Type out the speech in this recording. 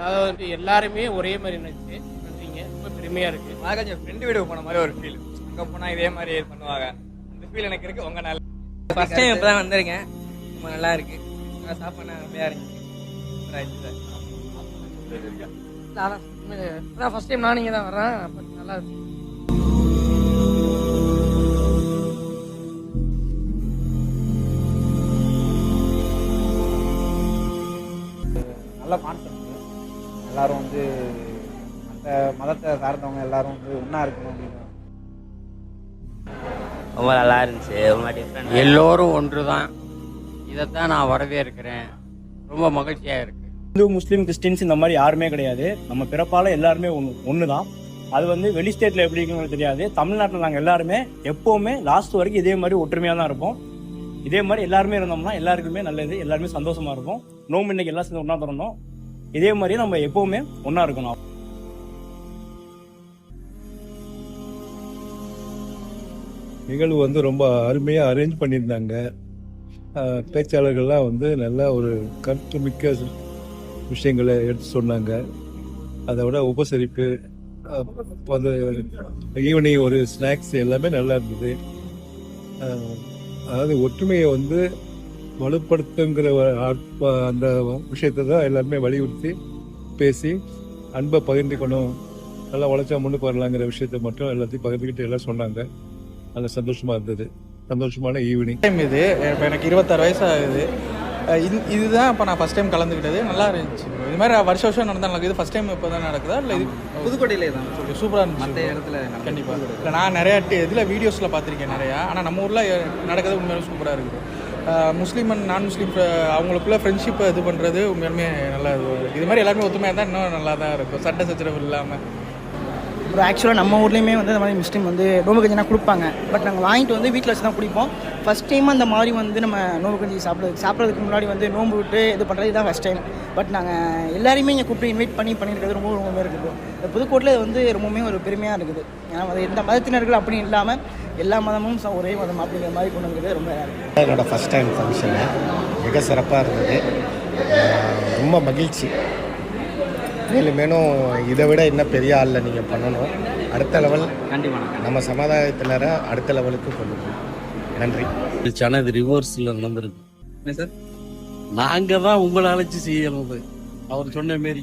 அதாவது வந்து எல்லாருமே ஒரே மாதிரி நினைச்சு பண்றீங்க. ரொம்ப பெருமையா இருக்கு. நான் கொஞ்சம் ஃப்ரெண்டு வீடு போன மாதிரி ஒரு ஃபீல் அங்கே போனால் இதே மாதிரி பண்ணுவாங்க. அந்த ஃபீல் எனக்கு இருக்கு. உங்க நல்ல ஃபர்ஸ்ட் டைம் இப்போ தான் வந்திருக்கேன். ரொம்ப நல்லா இருக்கு. நல்லா சாப்பாடு அருமையாக இருந்துச்சு ஃபர்ஸ்ட் டைம் நான் இங்கே தான் வரேன் அப்ப நல்லா இருக்கு. நல்ல கான்செப்ட் எல்லாரும் வந்து மற்ற மதத்தை சார்ந்தவங்க எல்லாரும் வந்து ஒன்றா இருக்கணும் அப்படின்னு. ரொம்ப நல்லா இருந்துச்சு. ரொம்ப டிஃப்ரெண்ட் எல்லோரும் ஒன்று தான் இதைத்தான் நான் வரவேற்கிறேன். ரொம்ப மகிழ்ச்சியாக இருக்கு. இந்து முஸ்லீம் கிறிஸ்டின்ஸ் இந்த மாதிரி யாருமே கிடையாது. நம்ம பிறப்பால எல்லாருமே ஒன்று ஒன்று தான் அது வந்து வெளி ஸ்டேட்ல எப்படி இருக்குன்னு தெரியாது. தமிழ்நாட்டில் நாங்கள் எல்லாருமே எப்போவுமே லாஸ்ட் வரைக்கும் இதே மாதிரி ஒற்றுமையாக தான் இருப்போம். இதே மாதிரி எல்லாருமே இருந்தோம்னா எல்லாருக்குமே நல்லது எல்லாருமே சந்தோஷமா இருப்போம். நோம்பு இன்னைக்கு எல்லாம் சேர்ந்து ஒன்றா திறந்தோம். இதே மாதிரி நம்ம எப்போவுமே ஒன்றா இருக்கணும். நிகழ்வு வந்து ரொம்ப அருமையாக அரேஞ்ச் பண்ணியிருந்தாங்க. பேச்சாளர்கள்லாம் வந்து நல்லா ஒரு கருத்துமிக்க விஷயங்களை எடுத்து சொன்னாங்க. அதை விட உபசரிப்பு வந்து ஈவினிங் ஒரு ஸ்நாக்ஸ் எல்லாமே நல்லா இருந்தது. அதாவது ஒற்றுமையை வந்து வலுப்படுத்துங்கிற அந்த விஷயத்தை தான் எல்லாருமே வலியுறுத்தி பேசி அன்பை பகிர்ந்துக்கணும் நல்லா உழைச்சா முன்னுக்கு வரலாங்கிற விஷயத்தை மட்டும் எல்லாத்தையும் பகிர்ந்துக்கிட்டு எல்லாம் சொன்னாங்க. நல்ல சந்தோஷமா இருந்தது. சந்தோஷமான ஈவினிங் டைம் இது. இப்போ எனக்கு இருபத்தாறு வயசு ஆகுது. இது இதுதான் இப்போ நான் ஃபஸ்ட் டைம் கலந்துக்கிட்டது. நல்லா இருந்துச்சு. இது மாதிரி வருஷம் வருஷம் நடந்தால் நடக்குது ஃபஸ்ட் டைம் இப்போ தான் நடக்குதா? இல்லை இது புதுக்கோட்டையிலே தான் சூப்பராக இருந்துச்சு. bro. இடத்துல கண்டிப்பாக இல்லை நான் நிறையா இதில் வீடியோஸில் பார்த்துருக்கேன் நிறையா. ஆனால் நம்ம ஊரில் நடக்கிறது உண்மையிலே சூப்பராக இருக்குது. முஸ்லீம் அண்ட் நான் முஸ்லீம் அவங்களுக்குள்ள ஃப்ரெண்ட்ஷிப்பை இது பண்ணுறது உண்மையுமே நல்லா இது இது மாதிரி எல்லாருமே ஒத்துமையாக தான் இன்னும் நல்லா தான் இருக்கும். சட்ட சச்சரவு இல்லாமல் அப்புறம் ஆக்சுவலாக நம்ம ஊர்லேயுமே வந்து இந்த மாதிரி முஸ்லீம் வந்து நோம்பு கஞ்சினா கொடுப்பாங்க. பட் நாங்கள் வாங்கிட்டு வந்து வீட்டில் வச்சு தான் குடிப்போம். ஃபஸ்ட் டைம் அந்த மாதிரி வந்து நம்ம நோம்பு கஞ்சி சாப்பிட்றது சாப்பிட்றதுக்கு முன்னாடி வந்து நோம்பு விட்டு இது பண்ணுறது இதுதான் ஃபஸ்ட் டைம் பட் நாங்கள் எல்லாருமே இங்கே கூப்பிட்டு இன்வைட் பண்ணி பண்ணியிருக்கிறது ரொம்ப ரொம்பவே இருக்குது இந்த புதுக்கோட்டில் வந்து ரொம்பவுமே ஒரு பெருமையாக இருக்குது. ஏன்னா அது எந்த மதத்தினர்கள் அப்படி இல்லாமல் எல்லா மதமும் ஒரே மதம் அப்படிங்கிற மாதிரி கொண்டு வந்திருக்கிறது ரொம்ப என்னோட ஃபஸ்ட் டைம் ஃபங்க்ஷனு மிக சிறப்பாக இருந்தது ரொம்ப மகிழ்ச்சி மேலும் மேலும் இதை விட இன்னும் பெரிய ஆளில் நீங்கள் பண்ணணும் அடுத்த லெவல் கண்டிப்பாக நம்ம சமுதாயத்தினரை அடுத்த லெவலுக்கு கொண்டு போகணும் நன்றி சனது ரிவர்ஸில் நடந்திருக்கு சார் நாங்க தான் உங்களை அழைச்சி செய்யறது அவர் சொன்ன மாரி